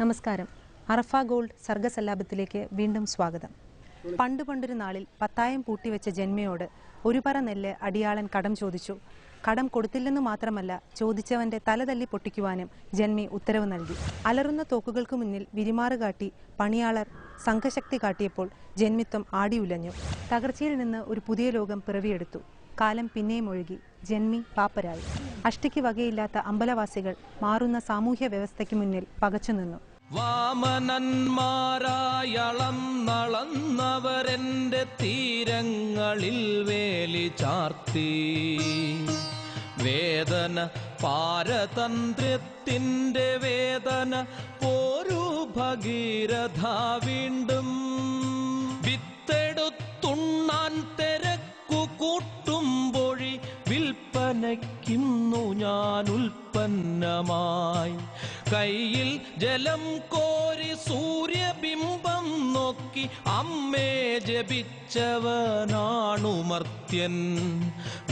നമസ്കാരം. അറഫ ഗോൾഡ് സർഗസല്ലാപത്തിലേക്ക് വീണ്ടും സ്വാഗതം. പണ്ട് പണ്ടൊരു നാളിൽ പത്തായം പൂട്ടിവെച്ച ജന്മയോട് ഒരു പറ നെല്ല് അടിയാളൻ കടം ചോദിച്ചു. കടം കൊടുത്തില്ലെന്നു മാത്രമല്ല ചോദിച്ചവന്റെ തലതല്ലി പൊട്ടിക്കുവാനും ജന്മി ഉത്തരവ് നൽകി. അലറുന്ന തോക്കുകൾക്ക് മുന്നിൽ വിരിമാറ് കാട്ടി പണിയാളർ സംഘശക്തി കാട്ടിയപ്പോൾ ജന്മിത്വം ആടിയുലഞ്ഞു. തകർച്ചയിൽ നിന്ന് ഒരു പുതിയ ലോകം പിറവിയെടുത്തു. കാലം പിന്നെയും ഒഴുകി. ജന്മി പാപ്പരായി. അഷ്ടിക്ക് വകയില്ലാത്ത അമ്പലവാസികൾ മാറുന്ന സാമൂഹ്യ വ്യവസ്ഥയ്ക്ക് മുന്നിൽ പകച്ചുനിന്നു വാമനന്മാരായളം നളന്നവരെന്റെ തീരങ്ങളിൽ വേലി ചാർത്തി. വേദന പാരതന്ത്രത്തിന്റെ വേദന പോരു ഭഗീരഥ വീണ്ടും. വിത്തെടുത്തുണ്ണാൻ തിരക്കു കൂട്ടുമ്പൊഴി വിൽപ്പനയ്ക്കുന്നു ഞാൻ ഉൽപ്പന്നമായി. കയ്യിൽ ജലം കോരി സൂര്യബിംബം നോക്കി അമ്മേ ജപിച്ചവനാണുമർത്യൻ.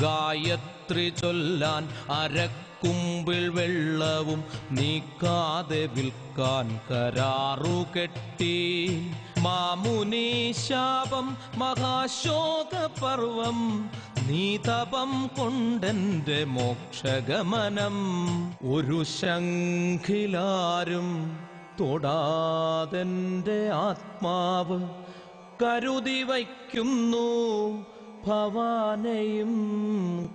ഗായത്രി ചൊല്ലാൻ അരക്കുമ്പിൾ വെള്ളവും നീക്കാതെ വിൽക്കാൻ കരാറു കെട്ടി മാമുനി ശാപം മഹാശോകപർവം നീതപം കൊണ്ടെന്റെ മോക്ഷഗമനം. ഒരു ശംഖിലാരും തൊടാതെന്റെ ആത്മാവ് കരുതി വയ്ക്കുന്നു. ഭവാനെയും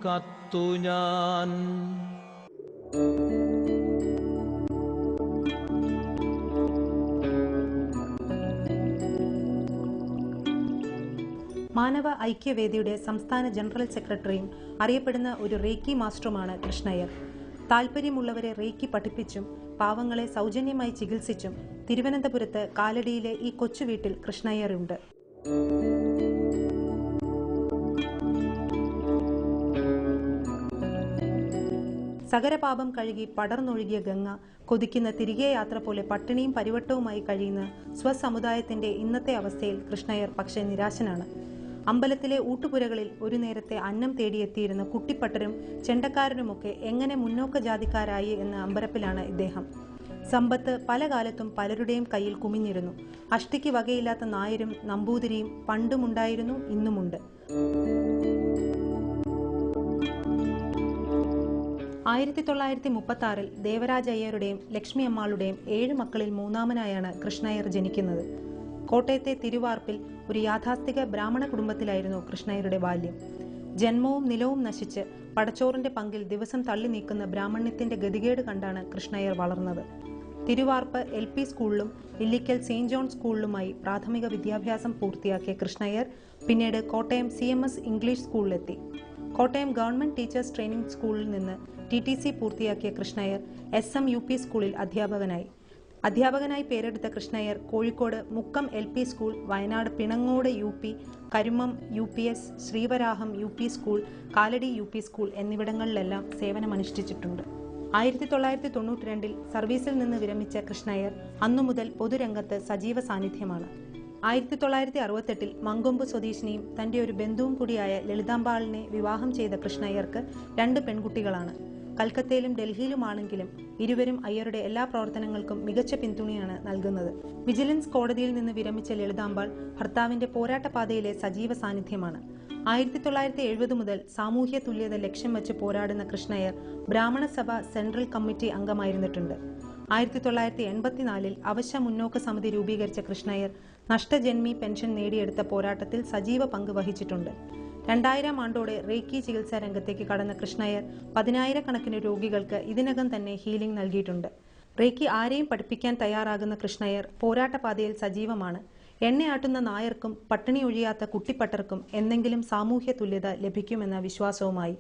കത്തു ഞാൻ മാനവ ഐക്യവേദിയുടെ സംസ്ഥാന ജനറൽ സെക്രട്ടറിയും അറിയപ്പെടുന്ന ഒരു റേക്കി മാസ്റ്ററുമാണ് കൃഷ്ണയ്യർ താല്പര്യമുള്ളവരെ റേക്കി പഠിപ്പിച്ചും പാവങ്ങളെ സൗജന്യമായി ചികിത്സിച്ചും തിരുവനന്തപുരത്ത് കാലടിയിലെ ഈ കൊച്ചു വീട്ടിൽ കൃഷ്ണയ്യറുണ്ട് സകരപാപം കഴുകി പടർന്നൊഴുകിയ ഗംഗ കൊതിക്കുന്ന തിരികെ യാത്ര പോലെ പട്ടിണിയും പരിവട്ടവുമായി കഴിയുന്ന സ്വസമുദായത്തിന്റെ ഇന്നത്തെ അവസ്ഥയിൽ കൃഷ്ണയ്യർ പക്ഷേ നിരാശനാണ്. അമ്പലത്തിലെ ഊട്ടുപുരകളിൽ ഒരു നേരത്തെ അന്നം തേടിയെത്തിയിരുന്ന കുട്ടിപ്പട്ടരും ചെണ്ടക്കാരനുമൊക്കെ എങ്ങനെ മുന്നോക്ക ജാതിക്കാരായി എന്ന അമ്പരപ്പിലാണ് ഇദ്ദേഹം. സമ്പത്ത് പല കാലത്തും പലരുടെയും കയ്യിൽ കുമിഞ്ഞിരുന്നു. അഷ്ടിക്ക് വകയില്ലാത്ത നായരും നമ്പൂതിരിയും പണ്ടുമുണ്ടായിരുന്നു ഇന്നുമുണ്ട്. ആയിരത്തി തൊള്ളായിരത്തി മുപ്പത്തി ആറിൽ ദേവരാജയ്യരുടെയും ലക്ഷ്മി അമ്മാളുടെയും ഏഴ് മക്കളിൽ മൂന്നാമനായാണ് കൃഷ്ണയ്യർ ജനിക്കുന്നത്. കോട്ടയത്തെ തിരുവാർപ്പിൽ ഒരു യാഥാസ്ഥിക ബ്രാഹ്മണ കുടുംബത്തിലായിരുന്നു കൃഷ്ണയ്യരുടെ ബാല്യം. ജന്മവും നിലവും നശിച്ച് പടച്ചോറിന്റെ പങ്കിൽ ദിവസം തള്ളി നീക്കുന്ന ബ്രാഹ്മണ്യത്തിന്റെ ഗതികേട് കണ്ടാണ് കൃഷ്ണയ്യർ വളർന്നത്. തിരുവാർപ്പ് എൽ പി സ്കൂളിലും ഇല്ലിക്കൽ സെയിന്റ് ജോൺ സ്കൂളിലുമായി പ്രാഥമിക വിദ്യാഭ്യാസം പൂർത്തിയാക്കിയ കൃഷ്ണയ്യർ പിന്നീട് Kottayam C M S English സ്കൂളിലെത്തി. Kottayam government teachers training സ്കൂളിൽ നിന്ന് ടി ടി സി പൂർത്തിയാക്കിയ Krishnayyar S M U P സ്കൂളിൽ അധ്യാപകനായി. അധ്യാപകനായി പേരെടുത്ത Krishnayyar Kozhikode Mukkam L P school Wayanad Pinangode U P Karumam U P S Sreevaraham U P school Kalady U P school എന്നിവിടങ്ങളിലെല്ലാം സേവനമനുഷ്ഠിച്ചിട്ടുണ്ട്. ആയിരത്തി തൊള്ളായിരത്തി തൊണ്ണൂറ്റി രണ്ടിൽ സർവീസിൽ നിന്ന് വിരമിച്ച കൃഷ്ണയ്യർ അന്നു മുതൽ പൊതുരംഗത്ത് സജീവ സാന്നിധ്യമാണ്. ആയിരത്തി തൊള്ളായിരത്തി അറുപത്തെട്ടിൽ മങ്കൊമ്പ് സ്വദേശിനിയും തന്റെ ഒരു ബന്ധുവും കൂടിയായ ലളിതാംബാളിനെ വിവാഹം ചെയ്ത കൃഷ്ണയ്യർക്ക് രണ്ട് പെൺകുട്ടികളാണ്. കൽക്കത്തയിലും ഡൽഹിയിലുമാണെങ്കിലും ഇരുവരും അയ്യരുടെ എല്ലാ പ്രവർത്തനങ്ങൾക്കും മികച്ച പിന്തുണയാണ് നൽകുന്നത്. വിജിലൻസ് കോടതിയിൽ നിന്ന് വിരമിച്ച ലളിതാംബാൾ ഭർത്താവിന്റെ പോരാട്ടപാതയിലെ സജീവ സാന്നിധ്യമാണ്. ആയിരത്തി തൊള്ളായിരത്തി എഴുപത് മുതൽ സാമൂഹ്യ തുല്യത ലക്ഷ്യം വെച്ച് പോരാടുന്ന കൃഷ്ണയ്യർ ബ്രാഹ്മണ സഭ സെൻട്രൽ കമ്മിറ്റി അംഗമായിരുന്നിട്ടുണ്ട്. ആയിരത്തി തൊള്ളായിരത്തി എൺപത്തിനാലിൽ അവശ്യ മുന്നോക്ക സമിതി രൂപീകരിച്ച കൃഷ്ണയ്യർ നഷ്ടജന്മി പെൻഷൻ നേടിയെടുത്ത പോരാട്ടത്തിൽ സജീവ പങ്ക് വഹിച്ചിട്ടുണ്ട്. രണ്ടായിരം ആണ്ടോടെ റേക്കി ചികിത്സാ രംഗത്തേക്ക് കടന്ന കൃഷ്ണയ്യർ പതിനായിരക്കണക്കിന് രോഗികൾക്ക് ഇതിനകം തന്നെ ഹീലിംഗ് നൽകിയിട്ടുണ്ട്. റേക്കി ആരെയും പഠിപ്പിക്കാൻ തയ്യാറാകുന്ന കൃഷ്ണയ്യർ പോരാട്ടപാതയിൽ സജീവമാണ്. എണ്ണയാട്ടുന്ന നായർക്കും പട്ടിണി ഒഴിയാത്ത കുട്ടിപ്പട്ടർക്കും എന്തെങ്കിലും സാമൂഹ്യ തുല്യത ലഭിക്കുമെന്ന വിശ്വാസവുമായി.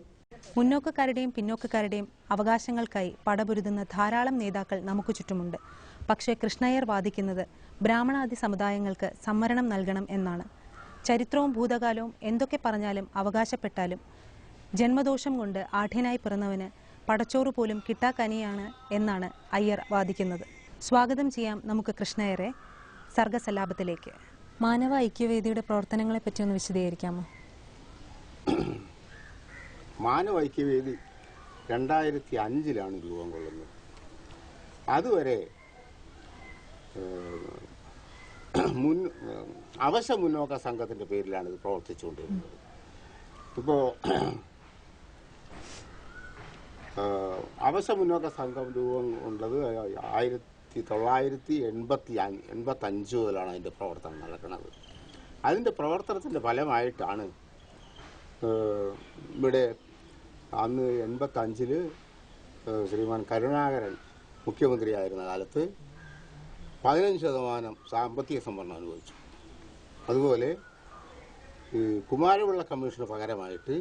മുന്നോക്കക്കാരുടെയും പിന്നോക്കക്കാരുടെയും അവകാശങ്ങൾക്കായി പടപൊരുതുന്ന ധാരാളം നേതാക്കൾ നമുക്ക് ചുറ്റുമുണ്ട്. പക്ഷേ കൃഷ്ണയ്യർ വാദിക്കുന്നത് ബ്രാഹ്മണാദി സമുദായങ്ങൾക്ക് സംവരണം നൽകണം എന്നാണ്. ചരിത്രവും ഭൂതകാലവും എന്തൊക്കെ പറഞ്ഞാലും അവകാശപ്പെട്ടാലും ജന്മദോഷം കൊണ്ട് ആഠ്യനായി പിറന്നവന് പടച്ചോറ് പോലും കിട്ടാക്കനിയാണ് എന്നാണ് അയ്യർ വാദിക്കുന്നത്. സ്വാഗതം ചെയ്യാം നമുക്ക് കൃഷ്ണയറെ സർഗസലാപത്തിലേക്ക്. മാനവ ഐക്യവേദിയുടെ പ്രവർത്തനങ്ങളെ പറ്റി ഒന്ന് വിശദീകരിക്കാമോ? മാനവ ഐക്യവേദി രണ്ടായിരത്തി അഞ്ചിലാണ് രൂപം കൊള്ളുന്നത്. അതുവരെ മുൻ അവശ മുന്നോക്ക സംഘത്തിന്റെ പേരിലാണ് ഇത് പ്രവർത്തിച്ചുകൊണ്ടിരുന്നത്. ഇപ്പോൾ അവശ മുന്നോക്ക സംഘം രൂപം കൊണ്ടത് ആയിരത്തി തൊള്ളായിരത്തി എൺപത്തി എൺപത്തി അഞ്ച് മുതലാണ് അതിന്റെ പ്രവർത്തനം നടക്കുന്നത്. അതിന്റെ പ്രവർത്തനത്തിന്റെ ഫലമായിട്ടാണ് ഇവിടെ അന്ന് എൺപത്തി അഞ്ചിൽ ശ്രീമാൻ കരുണാകരൻ മുഖ്യമന്ത്രിയായിരുന്ന കാലത്ത് പതിനഞ്ച് ശതമാനം സാമ്പത്തിക സംവരണം അനുവദിച്ചു. അതുപോലെ കുമാരപിള്ള കമ്മീഷന് പകരമായിട്ട്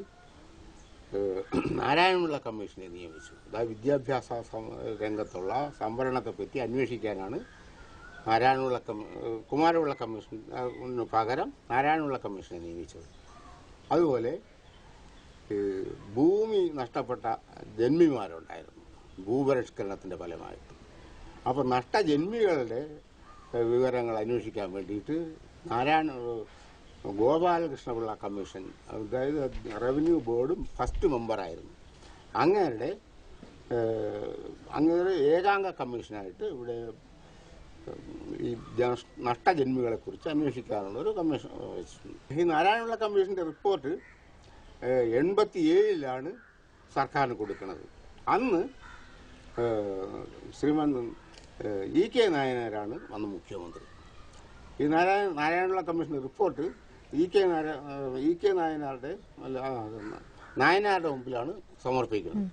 നാരായണപിള്ള കമ്മീഷനെ നിയമിച്ചു. അതായത് വിദ്യാഭ്യാസ രംഗത്തുള്ള സംവരണത്തെപ്പറ്റി അന്വേഷിക്കാനാണ് നാരായണപിള്ള കമ്മീ കുമാരപിള്ള കമ്മീഷന് പകരം നാരായണപിള്ള കമ്മീഷനെ നിയമിച്ചത്. അതുപോലെ ഭൂമി നഷ്ടപ്പെട്ട ജന്മിമാരുണ്ടായിരുന്നു. ഭൂപരിഷ്കരണത്തിന്റെ ഫലമായിട്ട് അപ്പോൾ നഷ്ടജന്മികളുടെ വിവരങ്ങൾ അന്വേഷിക്കാൻ വേണ്ടിയിട്ട് നാരായണ ഗോപാലകൃഷ്ണപിള്ള കമ്മീഷൻ അതായത് റവന്യൂ ബോർഡും ഫസ്റ്റ് മെമ്പറായിരുന്നു. അങ്ങേരുടെ ഏഹ്, അങ്ങേരുടെ ഏകാംഗ കമ്മീഷനായിട്ട് ഇവിടെ ഈ നഷ്ടജന്മികളെ കുറിച്ച് അന്വേഷിക്കാനുള്ള ഒരു കമ്മീഷൻ ഈ നാരായണപിള്ള കമ്മീഷന്റെ റിപ്പോർട്ട് എൺപത്തി ഏഴിലാണ് സർക്കാരിന് കൊടുക്കുന്നത്. അന്ന് ശ്രീമാൻ ഇ കെ നായനാരാണ് അന്ന് മുഖ്യമന്ത്രി. ഈ Narayana Narayanapillai commission report E K നാരായ E K നായനാരുടെ നായനാരുടെ മുമ്പിലാണ് സമർപ്പിക്കുന്നത്.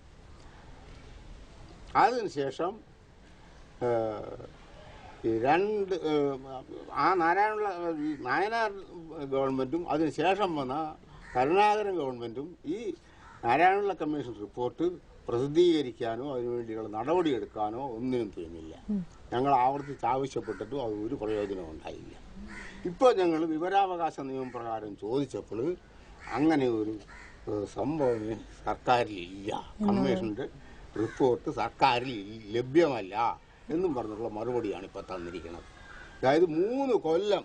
അതിനുശേഷം രണ്ട് ആ നാരായണുള്ള ഈ നായനാർ ഗവൺമെന്റും അതിനുശേഷം വന്ന കരുണാകരൻ ഗവൺമെന്റും ഈ നാരായണപിള്ള കമ്മീഷൻ റിപ്പോർട്ട് പ്രസിദ്ധീകരിക്കാനോ അതിനുവേണ്ടിയുള്ള നടപടിയെടുക്കാനോ ഒന്നിനും തോന്നില്ല ഞങ്ങൾ ആവർത്തിച്ച് ആവശ്യപ്പെട്ടിട്ടും അത് ഒരു പ്രയോജനവും ഉണ്ടായില്ല. ഇപ്പോൾ ഞങ്ങൾ വിവരാവകാശ നിയമപ്രകാരം ചോദിച്ചപ്പോൾ അങ്ങനെ ഒരു സംഭവം സർക്കാരിലില്ല കമ്മീഷന്റെ റിപ്പോർട്ട് സർക്കാരിൽ ലഭ്യമല്ല എന്നും പറഞ്ഞുള്ള മറുപടിയാണ് ഇപ്പോൾ തന്നിരിക്കുന്നത്. അതായത് മൂന്ന് കൊല്ലം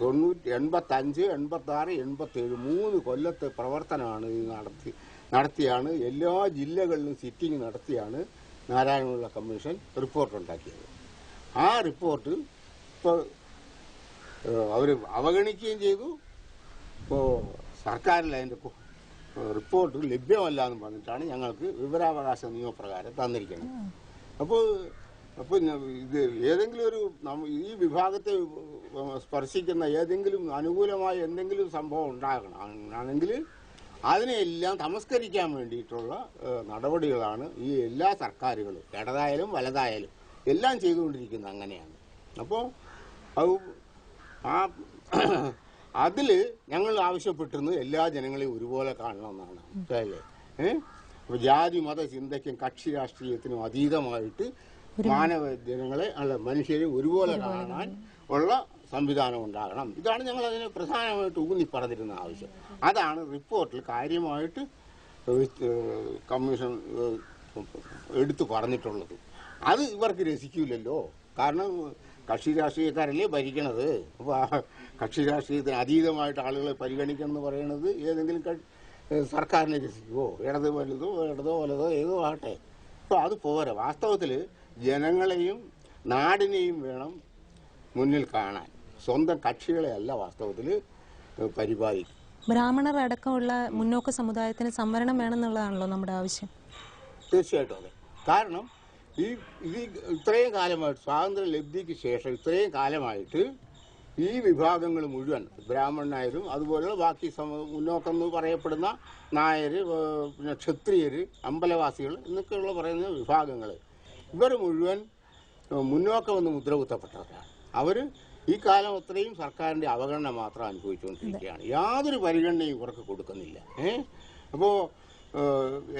തൊണ്ണൂറ്റി എൺപത്തഞ്ച് എൺപത്താറ് എൺപത്തേഴ് മൂന്ന് കൊല്ലത്തെ പ്രവർത്തനമാണ് ഇത് നടത്തി നടത്തിയാണ്. എല്ലാ ജില്ലകളിലും സിറ്റിംഗ് നടത്തിയാണ് നാരായണപിള്ള കമ്മീഷൻ റിപ്പോർട്ട് ഉണ്ടാക്കിയത്. ആ റിപ്പോർട്ട് ഇപ്പോൾ അവർ അവഗണിക്കുകയും ചെയ്തു. ഇപ്പോൾ സർക്കാരിൽ അതിന്റെ റിപ്പോർട്ട് ലഭ്യമല്ല എന്ന് പറഞ്ഞിട്ടാണ് ഞങ്ങൾക്ക് വിവരാവകാശ നിയമപ്രകാരം തന്നിരിക്കുന്നത്. അപ്പോൾ അപ്പോൾ ഇത് ഏതെങ്കിലും ഒരു ഈ വിഭാഗത്തെ സ്പർശിക്കുന്ന ഏതെങ്കിലും അനുകൂലമായ എന്തെങ്കിലും സംഭവം ഉണ്ടാകണം. ആണെങ്കിൽ അതിനെല്ലാം തമസ്കരിക്കാൻ വേണ്ടിയിട്ടുള്ള നടപടികളാണ് ഈ എല്ലാ സർക്കാരുകളും ഇടതായാലും വലതായാലും എല്ലാം ചെയ്തുകൊണ്ടിരിക്കുന്നത് അങ്ങനെയാണ്. അപ്പോൾ അത് ആ അതിൽ ഞങ്ങൾ ആവശ്യപ്പെട്ടിരുന്നത് എല്ലാ ജനങ്ങളെയും ഒരുപോലെ കാണണമെന്നാണ് അല്ലേ? ഏഹ് അപ്പോൾ ജാതി മത ചിന്തയ്ക്കും കക്ഷി രാഷ്ട്രീയത്തിനും അതീതമായിട്ട് മാനവ ജനങ്ങളെ അല്ല മനുഷ്യരെ ഒരുപോലെ കാണാൻ. ഉള്ള സംവിധാനം ഉണ്ടാകണം ഇതാണ് ഞങ്ങൾ അതിന് പ്രധാനമായിട്ട് ഊന്നി പറഞ്ഞിരുന്ന ആവശ്യം. അതാണ് റിപ്പോർട്ടിൽ കാര്യമായിട്ട് കമ്മീഷൻ എടുത്തു പറഞ്ഞിട്ടുള്ളത്. അത് ഇവർക്ക് രസിക്കൂലല്ലോ. കാരണം കക്ഷി രാഷ്ട്രീയക്കാരല്ലേ ഭരിക്കണത്? അപ്പോൾ ആ കക്ഷി രാഷ്ട്രീയത്തിന് അതീതമായിട്ട് ആളുകളെ പരിഗണിക്കണം എന്ന് പറയുന്നത് ഏതെങ്കിലും സർക്കാരിനെ രസിക്കുമോ ഇടത് വലുതോ ഇടതോ വലതോ ഏതോ ആകട്ടെ. അപ്പോൾ അത് പോരാ. വാസ്തവത്തിൽ ജനങ്ങളെയും നാടിനെയും വേണം മുന്നിൽ കാണാൻ. സ്വന്തം കക്ഷികളെ അല്ല വാസ്തവത്തിൽ പരിപാലിക്കും ബ്രാഹ്മണർ അടക്കമുള്ള മുന്നോക്ക സമുദായത്തിന് സംവരണം വേണമെന്നുള്ളതാണല്ലോ നമ്മുടെ ആവശ്യം. തീർച്ചയായിട്ടും അതെ. കാരണം ഈ ഇത് ഇത്രയും കാലമായിട്ട് സ്വാതന്ത്ര്യ ലബ്ധിക്ക് ശേഷം ഇത്രയും കാലമായിട്ട് ഈ വിഭാഗങ്ങൾ മുഴുവൻ ബ്രാഹ്മണനായാലും അതുപോലെയുള്ള ബാക്കി മുന്നോക്കം എന്ന് പറയപ്പെടുന്ന നായർ പിന്നെ ക്ഷത്രിയർ അമ്പലവാസികൾ എന്നൊക്കെയുള്ള പറയുന്ന വിഭാഗങ്ങൾ ഇവർ മുഴുവൻ മുന്നോക്കമെന്ന് മുദ്ര കുത്തപ്പെട്ടവരാണ് അവർ ഈ കാലം അത്രയും സർക്കാരിന്റെ അവഗണന മാത്രം അനുഭവിച്ചുകൊണ്ടിരിക്കുകയാണ്. യാതൊരു പരിഗണനയും ഇവർക്ക് കൊടുക്കുന്നില്ല. ഏഹ് അപ്പോൾ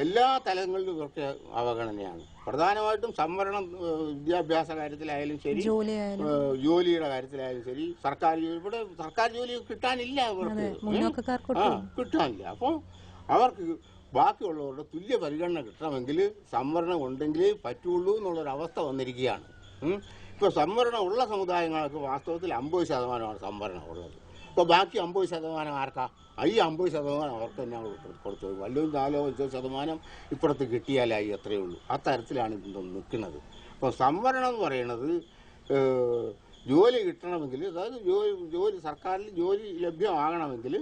എല്ലാ തലങ്ങളിലും ഇവർക്ക് അവഗണനയാണ്. പ്രധാനമായിട്ടും സംവരണം വിദ്യാഭ്യാസ കാര്യത്തിലായാലും ശരി ജോലിയുടെ കാര്യത്തിലായാലും ശരി സർക്കാർ ജോലി ഇവിടെ സർക്കാർ ജോലി കിട്ടാനില്ല ആ കിട്ടാനില്ല. അപ്പോൾ അവർക്ക് ബാക്കിയുള്ളവരുടെ തുല്യ പരിഗണന കിട്ടണമെങ്കിൽ സംവരണം ഉണ്ടെങ്കിലേ പറ്റുള്ളൂ എന്നുള്ളൊരവസ്ഥ വന്നിരിക്കുകയാണ്. ഇപ്പോൾ സംവരണം ഉള്ള സമുദായങ്ങൾക്ക് വാസ്തവത്തിൽ അമ്പത് ശതമാനമാണ് സംവരണം ഉള്ളത്. ഇപ്പോൾ ബാക്കി അമ്പത് ശതമാനം ആർക്കാ? ഈ അമ്പത് ശതമാനം അവർക്ക് തന്നെ കൊടുത്തു വല്ലതും നാലോ അഞ്ചോ ശതമാനം ഇപ്പുറത്ത് കിട്ടിയാലായി അത്രയേ ഉള്ളൂ. ആ തരത്തിലാണ് ഇത് നിൽക്കുന്നത്. അപ്പോൾ സംവരണം എന്ന് പറയുന്നത് ജോലി കിട്ടണമെങ്കിൽ അതായത് ജോലി ജോലി സർക്കാരിൽ ജോലി ലഭ്യമാകണമെങ്കിൽ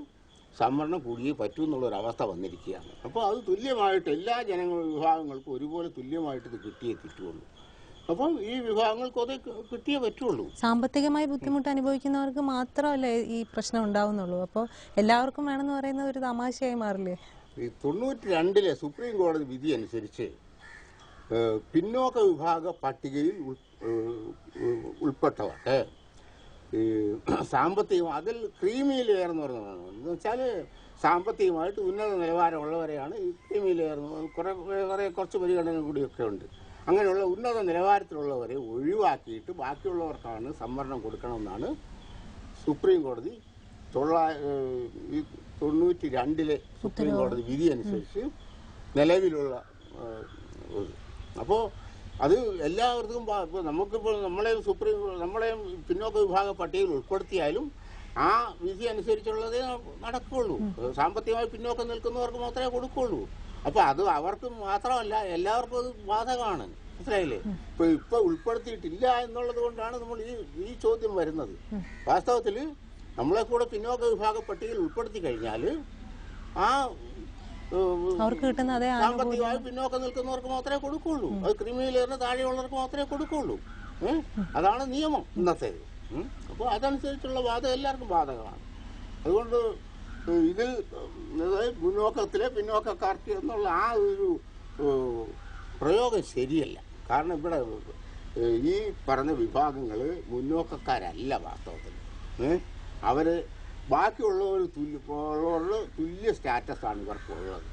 സംവരണം കൂടിയേ പറ്റൂ എന്നുള്ളൊരവസ്ഥ വന്നിരിക്കുകയാണ്. അപ്പോൾ അത് തുല്യമായിട്ട് എല്ലാ ജനങ്ങൾ വിഭാഗങ്ങൾക്കും ഒരുപോലെ തുല്യമായിട്ട് ഇത് കിട്ടിയേ കിട്ടുള്ളൂ അപ്പം ഈ വിഭാഗങ്ങൾക്ക് അത് കിട്ടിയേ പറ്റുള്ളൂ. സാമ്പത്തികമായി ബുദ്ധിമുട്ട് അനുഭവിക്കുന്നവർക്ക് മാത്രമല്ലേ ഈ പ്രശ്നം ഉണ്ടാവുന്നുള്ളൂ. അപ്പോൾ എല്ലാവർക്കും വേണമെന്ന് പറയുന്ന ഒരു തമാശയായി മാറില്ലേ? ഈ തൊണ്ണൂറ്റി രണ്ടിലെ സുപ്രീം കോടതി വിധി അനുസരിച്ച് പിന്നോക്ക വിഭാഗ പട്ടികയിൽ ഉൾ- ഉൾപ്പെട്ടവർക്ക് ഈ സാമ്പത്തികം അതിൽ ക്രീമി ലെയർ എന്ന് പറയുന്നത് എന്ന് വെച്ചാൽ സാമ്പത്തികമായിട്ട് ഉന്നത നിലവാരമുള്ളവരെയാണ് ഈ ക്രീമി ലെയർ എന്ന് കുറെ കുറെ കുറച്ച് പരിഗണന കൂടിയൊക്കെ ഉണ്ട്. അങ്ങനെയുള്ള ഉന്നത നിലവാരത്തിലുള്ളവരെ ഒഴിവാക്കിയിട്ട് ബാക്കിയുള്ളവർക്കാണ് സംവരണം കൊടുക്കണമെന്നാണ് സുപ്രീം കോടതി തൊള്ളാ ഏഹ് തൊണ്ണൂറ്റി രണ്ടിലെ സുപ്രീം കോടതി വിധി അനുസരിച്ച് നിലവിലുള്ള അപ്പോൾ അത് എല്ലാവർക്കും ഇപ്പോൾ നമുക്കിപ്പോൾ നമ്മളെയും സുപ്രീം നമ്മളെയും പിന്നോക്ക വിഭാഗ പട്ടികയിൽ ഉൾപ്പെടുത്തിയാലും ആ വിധി അനുസരിച്ചുള്ളതേ നടക്കുകയുള്ളൂ സാമ്പത്തികമായി പിന്നോക്കം നിൽക്കുന്നവർക്ക് മാത്രമേ കൊടുക്കുകയുള്ളൂ അപ്പോൾ അത് അവർക്ക് മാത്രമല്ല എല്ലാവർക്കും അത് ബാധകമാണ്. മനസ്സിലായില്ലേ? ഇപ്പൊ ഇപ്പൊ ഉൾപ്പെടുത്തിയിട്ടില്ല എന്നുള്ളത് കൊണ്ടാണ് നമ്മൾ ഈ ഈ ചോദ്യം വരുന്നത്. വാസ്തവത്തിൽ നമ്മളെ കൂടെ പിന്നോക്ക വിഭാഗ പട്ടികയിൽ ഉൾപ്പെടുത്തി കഴിഞ്ഞാൽ ആ അവർക്ക് കിട്ടുന്ന അതേ സാമ്പത്തികമായി പിന്നോക്കം നിൽക്കുന്നവർക്ക് മാത്രമേ കൊടുക്കുള്ളൂ. അത് ക്രിമിനലിന് താഴെയുള്ളവർക്ക് മാത്രമേ കൊടുക്കുള്ളൂ. അതാണ് നിയമം ഇന്നത്തേത് അപ്പോൾ അതനുസരിച്ചുള്ള വാദം എല്ലാവർക്കും ബാധകമാണ്. അതുകൊണ്ട് ഇതിൽ മുന്നോക്കത്തിലെ പിന്നോക്കക്കാർക്ക് എന്നുള്ള ആ ഒരു പ്രയോഗം ശരിയല്ല. കാരണം ഇവിടെ ഈ പറഞ്ഞ വിഭാഗങ്ങൾ മുന്നോക്കക്കാരല്ല വാസ്തവത്തിൽ. അവർ ബാക്കിയുള്ളവർ തുല്യ ഉള്ളവരുടെ തുല്യ സ്റ്റാറ്റസാണ് ഇവർക്കുള്ളത്?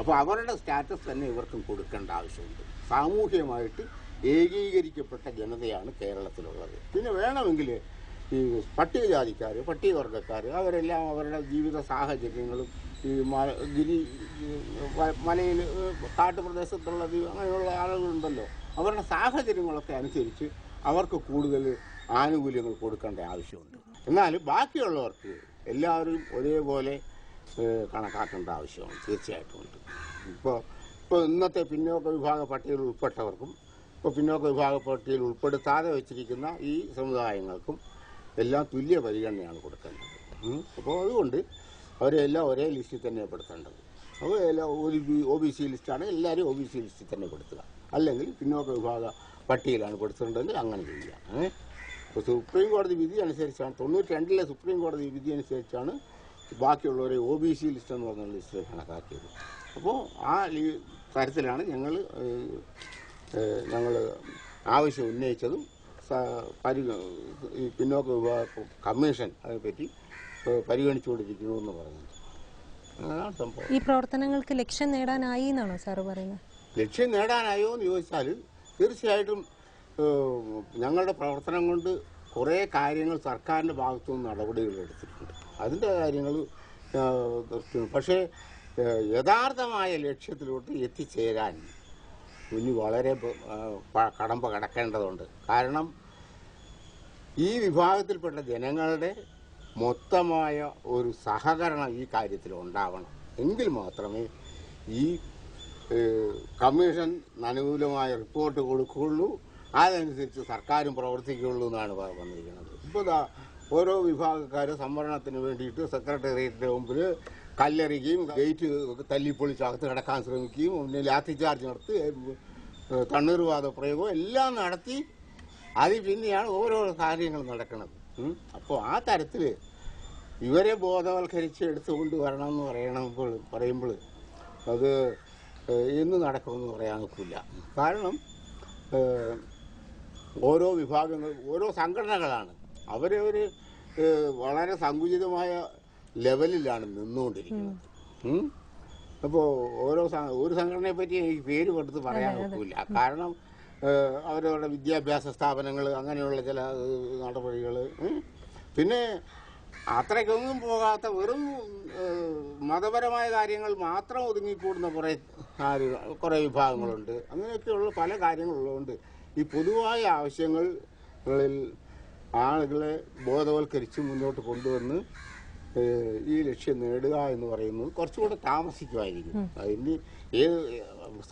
അപ്പോൾ അവരുടെ സ്റ്റാറ്റസ് തന്നെ ഇവർക്കും കൊടുക്കേണ്ട ആവശ്യമുണ്ട്. സാമൂഹ്യമായിട്ട് ഏകീകരിക്കപ്പെട്ട ജനതയാണ് കേരളത്തിലുള്ളത്. പിന്നെ വേണമെങ്കിൽ ഈ പട്ടികജാതിക്കാർ പട്ടികവർഗക്കാർ അവരെല്ലാം അവരുടെ ജീവിത സാഹചര്യങ്ങളും ഈ മ- ഗിരി മലയിൽ കാട്ടുപ്രദേശത്തുള്ള അങ്ങനെയുള്ള ആളുകളുണ്ടല്ലോ. അവരുടെ സാഹചര്യങ്ങളൊക്കെ അനുസരിച്ച് അവർക്ക് കൂടുതൽ ആനുകൂല്യങ്ങൾ കൊടുക്കേണ്ട ആവശ്യമുണ്ട്. എന്നാൽ ബാക്കിയുള്ളവർക്ക് എല്ലാവരും ഒരേപോലെ കണക്കാക്കേണ്ട ആവശ്യമാണ് തീർച്ചയായിട്ടും ഉണ്ട്. ഇപ്പോൾ ഇപ്പോൾ ഇന്നത്തെ പിന്നോക്ക വിഭാഗ പട്ടികയിൽ ഉൾപ്പെട്ടവർക്കും ഇപ്പോൾ പിന്നോക്ക വിഭാഗ പട്ടികയിൽ ഉൾപ്പെടുത്താതെ വെച്ചിരിക്കുന്ന ഈ സമുദായങ്ങൾക്കും എല്ലാം തുല്യ പരിഗണനയാണ് കൊടുക്കേണ്ടത്. അപ്പോൾ അതുകൊണ്ട് അവരെല്ലാം ഒരേ ലിസ്റ്റിൽ തന്നെ പെടുത്തേണ്ടത്. അപ്പോൾ എല്ലാം ഒരു ഒ ബി സി ലിസ്റ്റാണ് എല്ലാവരും ഒ ബി സി ലിസ്റ്റിൽ തന്നെ പെടുത്തുക. അല്ലെങ്കിൽ പിന്നോക്ക വിഭാഗ പട്ടികയിലാണ് പെടുത്തേണ്ടതെങ്കിൽ അങ്ങനെ ചെയ്യുക. അപ്പോൾ സുപ്രീം കോടതി വിധി അനുസരിച്ചാണ് തൊണ്ണൂറ്റി രണ്ടിലെ സുപ്രീം കോടതി വിധി അനുസരിച്ചാണ് ബാക്കിയുള്ളവരെ ഒ ബി സി ലിസ്റ്റ് എന്ന് പറഞ്ഞ ലിസ്റ്റ് കണക്കാക്കിയത്. അപ്പോൾ ആ തരത്തിലാണ് ഞങ്ങൾ ഞങ്ങൾ ആവശ്യം ഉന്നയിച്ചതും ഈ പിന്നോക്ക വിഭാഗ കമ്മീഷൻ അതിനെ പറ്റി പരിഗണിച്ചുകൊണ്ടിരിക്കുന്നു എന്ന് പറയുന്നത് ഈ പ്രവർത്തനങ്ങൾക്ക് ലക്ഷ്യം നേടാനായി എന്നാണോ സാറ് പറയുന്നത്? ലക്ഷ്യം നേടാനായോ എന്ന് ചോദിച്ചാൽ തീർച്ചയായിട്ടും ഞങ്ങളുടെ പ്രവർത്തനം കൊണ്ട് കുറേ കാര്യങ്ങൾ സർക്കാരിന്റെ ഭാഗത്തു നിന്ന് നടപടികൾ എടുത്തിട്ടുണ്ട്. അതിന്റെ കാര്യങ്ങൾ പക്ഷേ യഥാർത്ഥമായ ലക്ഷ്യത്തിലോട്ട് എത്തിച്ചേരാൻ ഇനി വളരെ കടമ്പ കടക്കേണ്ടതുണ്ട് കാരണം ഈ വിഭാഗത്തിൽപ്പെട്ട ജനങ്ങളുടെ മൊത്തമായ ഒരു സഹകരണം ഈ കാര്യത്തിൽ ഉണ്ടാവണം. എങ്കിൽ മാത്രമേ ഈ കമ്മീഷൻ അനുകൂലമായ റിപ്പോർട്ട് കൊടുക്കുകയുള്ളൂ. അതനുസരിച്ച് സർക്കാരും പ്രവർത്തിക്കുകയുള്ളൂ എന്നാണ് വന്നിരിക്കുന്നത്. ഇപ്പോൾ ഓരോ വിഭാഗക്കാരും സംവരണത്തിന് വേണ്ടിയിട്ട് സെക്രട്ടേറിയറ്റിന്റെ മുമ്പിൽ കല്ലെറിയുകയും ഗേറ്റ് തല്ലിപ്പൊളിച്ച് അകത്ത് കിടക്കാൻ ശ്രമിക്കുകയും പിന്നെ ലാത്തി ചാർജ് നടത്തി തണ്ണീർവാദ പ്രയോഗവും എല്ലാം നടത്തി. അതിൽ പിന്നെയാണ് ഓരോ കാര്യങ്ങൾ നടക്കുന്നത്. അപ്പോൾ ആ തരത്തിൽ ഇവരെ ബോധവൽക്കരിച്ച് എടുത്തുകൊണ്ട് വരണം എന്ന് പറയണമ്പോൾ പറയുമ്പോൾ അത് എന്ന് നടക്കുമെന്ന് പറയാൻ നോക്കില്ല കാരണം ഓരോ വിഭാഗങ്ങൾ ഓരോ സംഘടനകളാണ്. അവരവർ വളരെ സങ്കുചിതമായ ലെവലിലാണ് നിന്നുകൊണ്ടിരിക്കുന്നത്. അപ്പോൾ ഓരോ ഒരു സംഘടനയെ പറ്റി എനിക്ക് പേര് കൊടുത്ത് പറയാൻ ഒക്കില്ല. കാരണം അവരവരുടെ വിദ്യാഭ്യാസ സ്ഥാപനങ്ങൾ അങ്ങനെയുള്ള ചില നടപടികൾ പിന്നെ അത്രയ്ക്കൊന്നും പോകാത്ത വെറും മതപരമായ കാര്യങ്ങൾ മാത്രം ഒതുങ്ങിക്കൂടുന്ന കുറേ കുറേ വിഭാഗങ്ങളുണ്ട്. അങ്ങനെയൊക്കെയുള്ള പല കാര്യങ്ങളുള്ളതുകൊണ്ട് ഈ പൊതുവായ ആവശ്യങ്ങളിൽ ആളുകളെ ബോധവൽക്കരിച്ച് മുന്നോട്ട് കൊണ്ടുവന്ന് ഈ ലക്ഷ്യം നേടുക എന്ന് പറയുന്നത് കുറച്ചുകൂടെ താമസിക്കുമായിരിക്കും. അതിന് ഏത്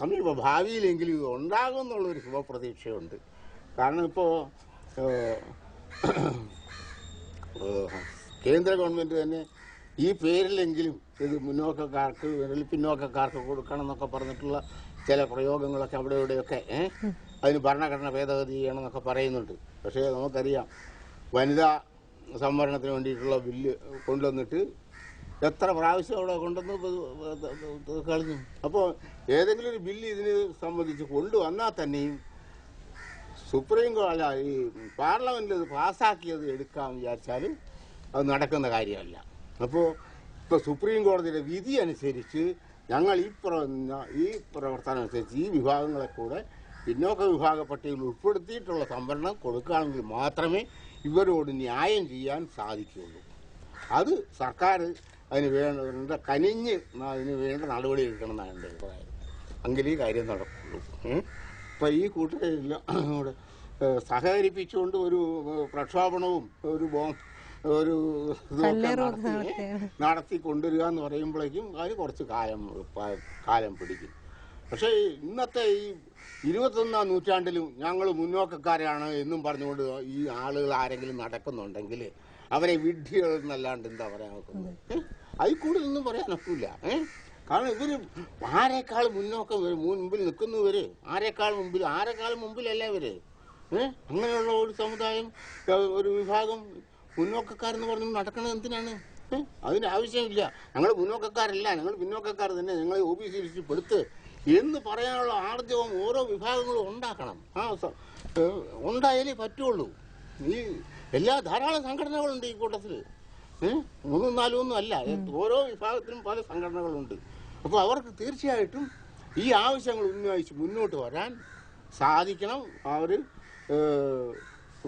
സമീപ ഭാവിയിലെങ്കിലും ഇത് ഉണ്ടാകും എന്നുള്ളൊരു ശുഭപ്രതീക്ഷയുണ്ട്. കാരണം ഇപ്പോൾ കേന്ദ്ര ഗവൺമെന്റ് തന്നെ ഈ പേരിലെങ്കിലും ഇത് മുന്നോക്കക്കാർക്ക് പിന്നോക്കക്കാർക്ക് കൊടുക്കണം എന്നൊക്കെ പറഞ്ഞിട്ടുള്ള ചില പ്രയോഗങ്ങളൊക്കെ അവിടെ ഇവിടെയൊക്കെ അതിന് ഭരണഘടന ഭേദഗതി ചെയ്യണം എന്നൊക്കെ പറയുന്നുണ്ട്. പക്ഷേ നമുക്കറിയാം വനിതാ സംവരണത്തിന് വേണ്ടിയിട്ടുള്ള ബില്ല് കൊണ്ടുവന്നിട്ട് എത്ര പ്രാവശ്യം അവിടെ കൊണ്ടുവന്ന് കളഞ്ഞു അപ്പോൾ ഏതെങ്കിലും ഒരു ബില്ല് ഇതിന് സംബന്ധിച്ച് കൊണ്ടുവന്നാൽ തന്നെയും സുപ്രീം കോടതി ഈ പാർലമെന്റിൽ ഇത് പാസ്സാക്കിയത് എടുക്കാമെന്ന് വിചാരിച്ചാൽ അത് നടക്കുന്ന കാര്യമല്ല അപ്പോൾ ഇപ്പോൾ സുപ്രീം കോടതിയുടെ വിധി അനുസരിച്ച് ഞങ്ങൾ ഈ പ്ര ഈ പ്രവർത്തനം അനുസരിച്ച് ഈ വിഭാഗങ്ങളെ കൂടെ പിന്നോക്ക വിഭാഗ പട്ടികയിൽ ഉൾപ്പെടുത്തിയിട്ടുള്ള സംവരണം കൊടുക്കുകയാണെങ്കിൽ മാത്രമേ ഇവരോട് ന്യായം ചെയ്യാൻ സാധിക്കുകയുള്ളൂ അത് സർക്കാർ അതിന് വേണ്ട കനിഞ്ഞ് അതിന് വേണ്ട നടപടി എടുക്കണം എന്നാണ് എന്റെ അഭിപ്രായം. എങ്കിൽ ഈ കാര്യം നടക്കുള്ളൂ. ഇപ്പം ഈ കൂട്ടുകാരെല്ലാം കൂടെ സഹകരിപ്പിച്ചുകൊണ്ട് ഒരു പ്രക്ഷോഭണവും ഒരു ബോ ഒരു നടത്തി, കൊണ്ടുവരിക എന്ന് പറയുമ്പോഴേക്കും അതിന് കുറച്ച് കാലം കാലം പിടിക്കും. പക്ഷേ ഇന്നത്തെ ഈ ഇരുപത്തൊന്നാം നൂറ്റാണ്ടിലും ഞങ്ങൾ മുന്നോക്കക്കാരാണ് എന്നും പറഞ്ഞുകൊണ്ട് ഈ ആളുകൾ ആരെങ്കിലും നടക്കുന്നുണ്ടെങ്കിൽ അവരെ വിഡ്ഢികൾ എന്നല്ലാണ്ട് എന്താ പറയാൻ നോക്കുന്നത്? അതിൽ കൂടുതലൊന്നും പറയാൻ ഒക്കില്ല. കാരണം ഇവർ ആരെക്കാൾ മുന്നോക്കം വരും മുൻപിൽ നിൽക്കുന്നവര് ആരെക്കാൾ മുമ്പിൽ? ആരെക്കാൾ മുമ്പിലല്ല ഇവർ? ഏഹ് അങ്ങനെയുള്ള ഒരു സമുദായം ഒരു വിഭാഗം മുന്നോക്കക്കാരെന്ന് പറഞ്ഞു നടക്കണത് എന്തിനാണ്? അതിന് ആവശ്യമില്ല. ഞങ്ങൾ മുന്നോക്കക്കാരല്ല. ഞങ്ങൾ പിന്നോക്കക്കാർ തന്നെ. ഞങ്ങൾ ഒ ബി സി ലിസ്റ്റിൽ പെടുത്ത് എന്ന് പറയാനുള്ള ആർജവം ഓരോ വിഭാഗങ്ങളും ഉണ്ടാക്കണം. ആ ഉണ്ടായാലേ പറ്റുള്ളൂ. ഈ എല്ലാ ധാരാളം സംഘടനകളുണ്ട് ഈ കൂട്ടത്തിൽ മൂന്നും നാലും ഒന്നും അല്ല. ഓരോ വിഭാഗത്തിനും പല സംഘടനകളുണ്ട്. അപ്പോൾ അവർക്ക് തീർച്ചയായിട്ടും ഈ ആവശ്യങ്ങൾ ഉന്നയിച്ച് മുന്നോട്ട് വരാൻ സാധിക്കണം. അവർ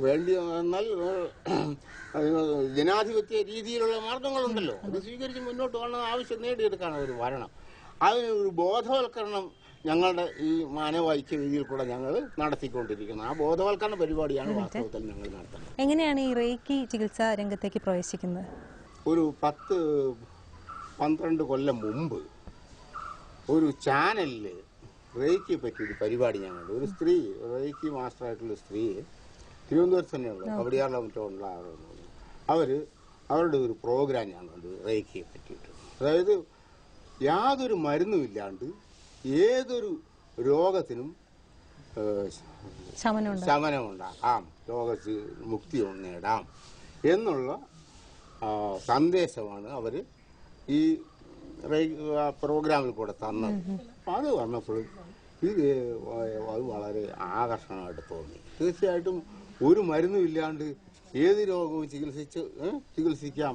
വേണ്ടി എന്നാൽ ജനാധിപത്യ രീതിയിലുള്ള മാർഗങ്ങളുണ്ടല്ലോ. അത് സ്വീകരിച്ച് മുന്നോട്ട് വരണം ആവശ്യം നേടിയെടുക്കാൻ അവർ വരണം. അതിന് ഒരു ബോധവൽക്കരണം ഞങ്ങളുടെ ഈ മാനവൈക്യ രീതിയിൽ കൂടെ ഞങ്ങൾ നടത്തിക്കൊണ്ടിരിക്കുന്നത് ആ ബോധവൽക്കരണ പരിപാടിയാണ് വാസ്തവത്തിൽ ഞങ്ങൾ നടത്തുന്നത്. എങ്ങനെയാണ് ഈ റേക്കി ചികിത്സാ രംഗത്തേക്ക് പ്രവേശിക്കുന്നത്? ഒരു പത്ത് പന്ത്രണ്ട് കൊല്ലം മുമ്പ് ഒരു ചാനലിൽ റേക്കിയെ പറ്റി ഒരു പരിപാടി ഞങ്ങൾ ഒരു സ്ത്രീ റേക്കി മാസ്റ്ററായിട്ടുള്ള സ്ത്രീ തിരുവനന്തപുരത്ത് തന്നെയുള്ള കവടിയാറിലെ മറ്റുള്ള ആളുകൾ അവർ അവരുടെ ഒരു പ്രോഗ്രാം ഞാൻ കണ്ടു റേക്കിയെ പറ്റിയിട്ട്. അതായത് യാതൊരു മരുന്നുമില്ലാണ്ട് ഏതൊരു രോഗത്തിനും ശമനമുണ്ടാക്കാം. രോഗ മുക്തി നേടാം. എന്നുള്ള സന്ദേശമാണ് അവർ ഈ പ്രോഗ്രാമിൽ കൂടെ തന്നത്. അത് വന്നപ്പോൾ ഇത് അത് വളരെ ആകർഷണമായിട്ട് തോന്നി. തീർച്ചയായിട്ടും ഒരു മരുന്നും ഇല്ലാണ്ട് ഏത് രോഗവും ചികിത്സിച്ച് ചികിത്സിക്കാം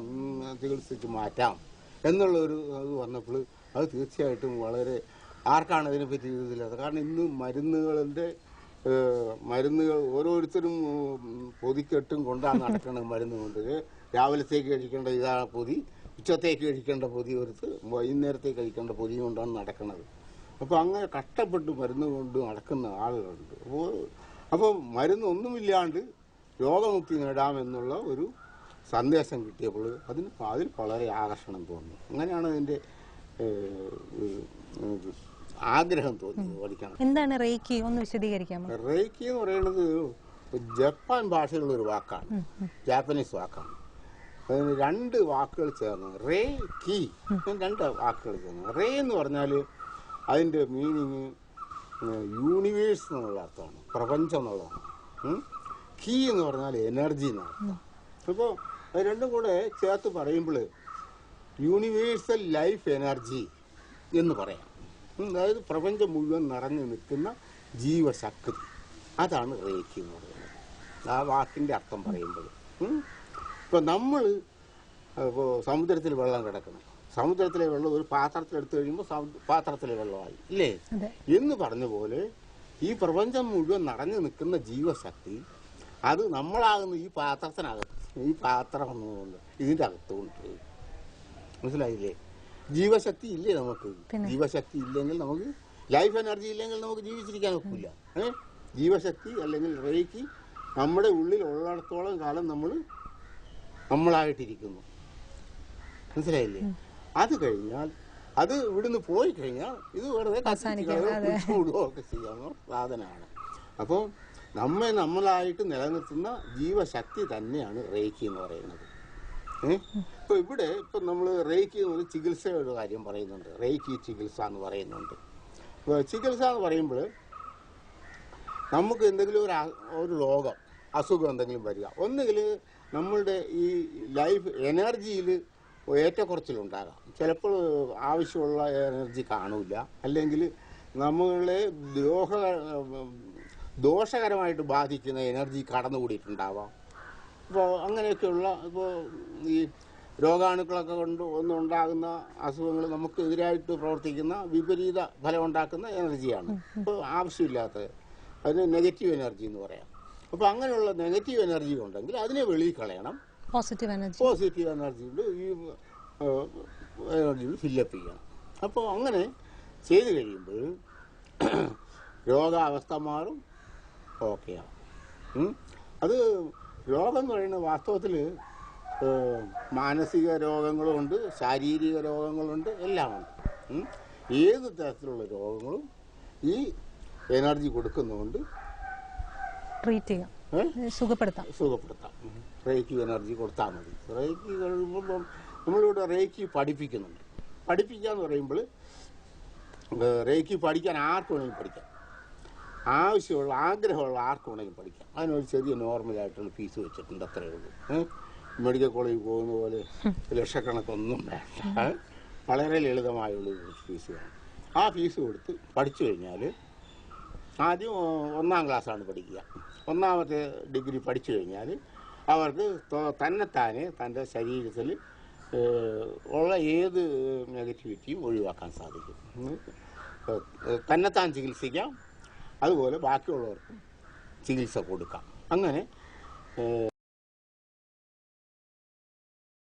ചികിത്സിച്ച് മാറ്റാം. എന്നുള്ള ഒരു അത് വന്നപ്പോൾ അത് തീർച്ചയായിട്ടും വളരെ ആർക്കാണ് അതിനെപ്പറ്റി ഇതില്ലാത്ത കാരണം ഇന്ന് മരുന്നുകളുടെ മരുന്നുകൾ ഓരോരുത്തരും പൊതിക്കെട്ടും കൊണ്ടാണ് നടക്കുന്നത് മരുന്ന് കൊണ്ട്. രാവിലത്തേക്ക് കഴിക്കേണ്ട ഇതാണ് പൊതി ഉച്ചത്തേക്ക് കഴിക്കേണ്ട പൊതി ഒരുത്ത് വൈകുന്നേരത്തേക്ക് കഴിക്കേണ്ട പൊതി കൊണ്ടാണ് നടക്കുന്നത് അപ്പോൾ അങ്ങനെ കഷ്ടപ്പെട്ട് മരുന്ന് കൊണ്ട് നടക്കുന്ന ആളുകളുണ്ട്. അപ്പോൾ അപ്പോൾ മരുന്നൊന്നുമില്ലാണ്ട് രോഗമുക്തി നേടാമെന്നുള്ള ഒരു സന്ദേശം കിട്ടിയപ്പോൾ അതിന് അതിൽ വളരെ ആകർഷണം തോന്നി. അങ്ങനെയാണ് അതിന്റെ ആഗ്രഹം തോന്നി പഠിക്കണം എന്താണ് റേക്കി ഒന്ന് വിശദീകരിക്കാമോ? റേക്കി എന്ന് പറയുന്നത് ജപ്പാൻ ഭാഷയിലുള്ള ഒരു വാക്കാണ്. ജാപ്പനീസ് വാക്കാണ്. അതിന് രണ്ട് വാക്കുകൾ ചേർന്ന് റേ കി രണ്ട് വാക്കുകൾ ചേർന്ന്. റേ എന്ന് പറഞ്ഞാൽ അതിന്റെ മീനിങ് യൂണിവേഴ്സ് എന്നുള്ള അർത്ഥമാണ്. പ്രപഞ്ചം എന്നുള്ളതാണ്. കീ എന്ന് പറഞ്ഞാൽ എനർജി എന്നാണ്. അപ്പോൾ അത് രണ്ടും കൂടെ ചേർത്ത് പറയുമ്പോൾ യൂണിവേഴ്സൽ ലൈഫ് എനർജി എന്ന് പറയാം. അതായത് പ്രപഞ്ചം മുഴുവൻ നിറഞ്ഞു നിൽക്കുന്ന ജീവശക്തി. അതാണ് റേക്കി എന്ന് പറയുന്നത്. ആ വാക്കിന്റെ അർത്ഥം പറയുമ്പോൾ ഇപ്പം നമ്മൾ ഇപ്പോൾ സമുദ്രത്തിൽ വെള്ളം കിടക്കണം. സമുദ്രത്തിലെ വെള്ളം ഒരു പാത്രത്തിൽ എടുത്തു കഴിയുമ്പോൾ പാത്രത്തിലെ വെള്ളമായി ഇല്ലേ? എന്ന് പറഞ്ഞ പോലെ ഈ പ്രപഞ്ചം മുഴുവൻ നിറഞ്ഞു നിൽക്കുന്ന ജീവശക്തി അത് നമ്മളാകുന്ന ഈ പാത്രത്തിനകത്ത് ഈ പാത്രം എന്നുകൊണ്ട് ഇതിന്റെ അകത്തുകൊണ്ട് മനസ്സിലായില്ലേ? ജീവശക്തി ഇല്ലേ നമുക്ക്? ജീവശക്തി ഇല്ലെങ്കിൽ നമുക്ക് ലൈഫ് എനർജി ഇല്ലെങ്കിൽ നമുക്ക് ജീവിച്ചിരിക്കാൻ ഒക്കില്ല. ഏ? ജീവശക്തി അല്ലെങ്കിൽ റേക്ക് നമ്മുടെ ഉള്ളിൽ ഉള്ളിടത്തോളം കാലം നമ്മൾ നമ്മളായിട്ടിരിക്കുന്നു. മനസ്സിലായില്ലേ? അത് കഴിഞ്ഞാൽ അത് ഇവിടുന്ന് പോയി കഴിഞ്ഞാൽ ഇത് വെറുതെ. വിടുകയോ ഒക്കെ ചെയ്യാവുന്ന സാധനമാണ് അപ്പോൾ നമ്മെ നമ്മളായിട്ട് നിലനിർത്തുന്ന ജീവശക്തി തന്നെയാണ് റേക്കി എന്ന് പറയുന്നത്. ഏ? ഇപ്പൊ ഇവിടെ ഇപ്പൊ നമ്മൾ റേക്കി എന്ന് എന്നൊരു ചികിത്സയുടെ കാര്യം പറയുന്നുണ്ട്. റേക്കി ചികിത്സ എന്ന് പറയുന്നുണ്ട്. ചികിത്സ എന്ന് പറയുമ്പോൾ നമുക്ക് എന്തെങ്കിലും ഒരു ഒരു രോഗം അസുഖം എന്തെങ്കിലും വരിക. ഒന്നുകിൽ നമ്മളുടെ ഈ ലൈഫ് എനർജിയിൽ ഏറ്റക്കുറച്ചിലുണ്ടാകാം. ചിലപ്പോൾ ആവശ്യമുള്ള എനർജി കാണൂല. അല്ലെങ്കിൽ നമ്മളെ ദ്രോഹ ദോഷകരമായിട്ട് ബാധിക്കുന്ന എനർജി കടന്നുകൂടിയിട്ടുണ്ടാവാം. അപ്പോൾ അങ്ങനെയൊക്കെയുള്ള ഇപ്പോൾ ഈ രോഗാണുക്കളൊക്കെ കൊണ്ട് ഒന്നുണ്ടാകുന്ന അസുഖങ്ങൾ നമുക്ക് എതിരായിട്ട് പ്രവർത്തിക്കുന്ന വിപരീത ഫലം ഉണ്ടാക്കുന്ന എനർജിയാണ് ഇപ്പോൾ ആവശ്യമില്ലാത്ത അതിന് നെഗറ്റീവ് എനർജി എന്ന് പറയാം. അപ്പോൾ അങ്ങനെയുള്ള നെഗറ്റീവ് എനർജി ഉണ്ടെങ്കിൽ അതിനെ വെളിയിൽ കളയണം പോസിറ്റീവ് എനർജി പോസിറ്റീവ് എനർജി ഈ എനർജി ഫില്ലപ്പ് ചെയ്യണം. അപ്പോൾ അങ്ങനെ ചെയ്തു കഴിയുമ്പോൾ രോഗാവസ്ഥ മാറും. ഓക്കെ. ആവും അത് രോഗം എന്ന് പറയുന്നത് വാസ്തവത്തിൽ മാനസിക രോഗങ്ങളുമുണ്ട് ശാരീരിക രോഗങ്ങളുണ്ട് എല്ലാമുണ്ട്. ഉണ്ട് ഏത് തരത്തിലുള്ള രോഗങ്ങളും ഈ എനർജി കൊടുക്കുന്നതുകൊണ്ട് ട്രീറ്റ് ചെയ്യാം? സുഖപ്പെടുത്താം. സുഖപ്പെടുത്താം. റേക്കി എനർജി കൊടുത്താൽ മതി. റേക്കി കഴിയുമ്പോൾ നമ്മളിവിടെ റേക്കി പഠിപ്പിക്കുന്നുണ്ട്. പഠിപ്പിക്കുക എന്ന് പറയുമ്പോൾ റേക്കി പഠിക്കാൻ ആർക്കും വേണമെങ്കിലും പഠിക്കാം. ആവശ്യമുള്ള ആഗ്രഹമുള്ള ആർക്ക് വേണമെങ്കിലും പഠിക്കാം. അതിനൊരു ചെറിയ നോർമലായിട്ടുള്ള ഫീസ് വെച്ചിട്ടുണ്ട് അത്രയേ ഉള്ളൂ. മെഡിക്കൽ കോളേജിൽ പോകുന്ന പോലെ ലക്ഷക്കണക്കൊന്നും വേണ്ട. വളരെ ലളിതമായുള്ള ഒരു ഫീസ് വേണം ആ ഫീസ് കൊടുത്ത് പഠിച്ചു കഴിഞ്ഞാൽ ആദ്യം ഒന്നാം ക്ലാസ്സാണ് പഠിക്കുക. ഒന്നാമത്തെ ഡിഗ്രി പഠിച്ചു കഴിഞ്ഞാൽ അവർക്ക് തന്നെ തന്നെത്താനെ തന്റെ ശരീരത്തിൽ ഉള്ള ഏത് നെഗറ്റിവിറ്റിയും ഒഴിവാക്കാൻ സാധിക്കും. തന്നെത്താൻ ചികിത്സിക്കാം അതുപോലെ ബാക്കിയുള്ളവർക്കും ചികിത്സ കൊടുക്കാം. അങ്ങനെ